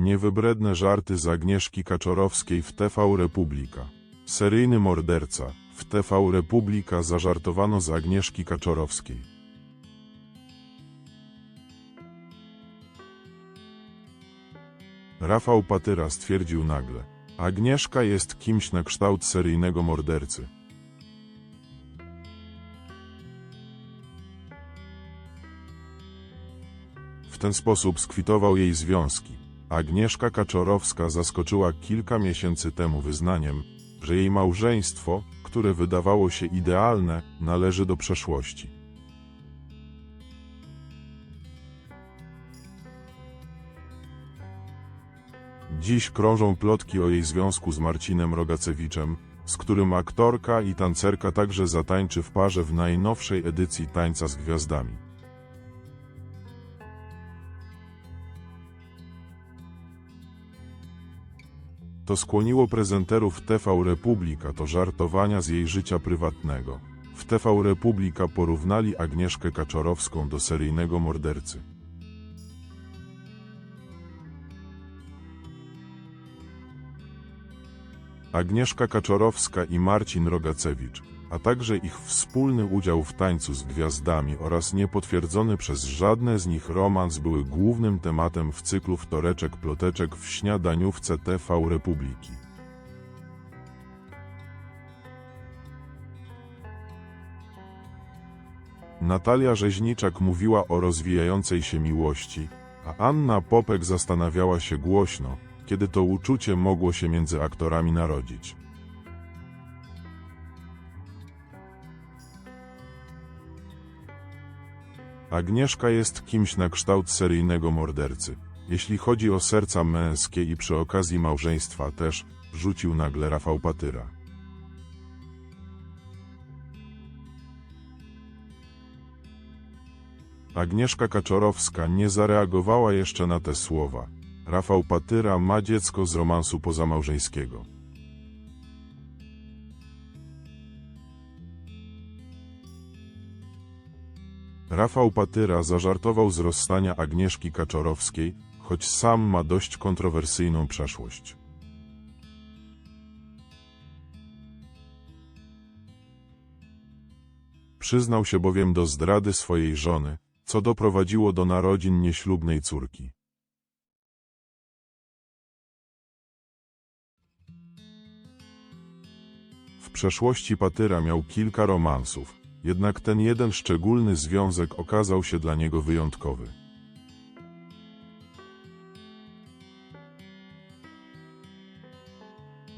Niewybredne żarty z Agnieszki Kaczorowskiej w TV Republika. Seryjny morderca. W TV Republika zażartowano z Agnieszki Kaczorowskiej. Rafał Patyra stwierdził nagle. Agnieszka jest kimś na kształt seryjnego mordercy. W ten sposób skwitował jej związki. Agnieszka Kaczorowska zaskoczyła kilka miesięcy temu wyznaniem, że jej małżeństwo, które wydawało się idealne, należy do przeszłości. Dziś krążą plotki o jej związku z Marcinem Rogacewiczem, z którym aktorka i tancerka także zatańczy w parze w najnowszej edycji Tańca z Gwiazdami. To skłoniło prezenterów TV Republika do żartowania z jej życia prywatnego. W TV Republika porównali Agnieszkę Kaczorowską do seryjnego mordercy. Agnieszka Kaczorowska i Marcin Rogacewicz, a także ich wspólny udział w tańcu z gwiazdami oraz niepotwierdzony przez żadne z nich romans były głównym tematem w cyklu wtoreczek ploteczek w śniadaniówce TV Republiki. Natalia Rzeźniczak mówiła o rozwijającej się miłości, a Anna Popek zastanawiała się głośno, kiedy to uczucie mogło się między aktorami narodzić. Agnieszka jest kimś na kształt seryjnego mordercy. Jeśli chodzi o serca męskie i przy okazji małżeństwa też, rzucił nagle Rafał Patyra. Agnieszka Kaczorowska nie zareagowała jeszcze na te słowa. Rafał Patyra ma dziecko z romansu pozamałżeńskiego. Rafał Patyra zażartował z rozstania Agnieszki Kaczorowskiej, choć sam ma dość kontrowersyjną przeszłość. Przyznał się bowiem do zdrady swojej żony, co doprowadziło do narodzin nieślubnej córki. W przeszłości Patyra miał kilka romansów, jednak ten jeden szczególny związek okazał się dla niego wyjątkowy.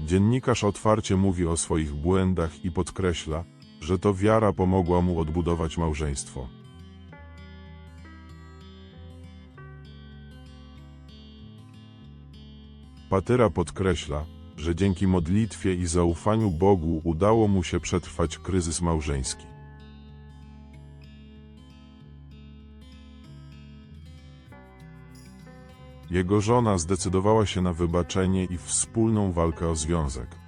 Dziennikarz otwarcie mówi o swoich błędach i podkreśla, że to wiara pomogła mu odbudować małżeństwo. Patyra podkreśla, że dzięki modlitwie i zaufaniu Bogu udało mu się przetrwać kryzys małżeński. Jego żona zdecydowała się na wybaczenie i wspólną walkę o związek.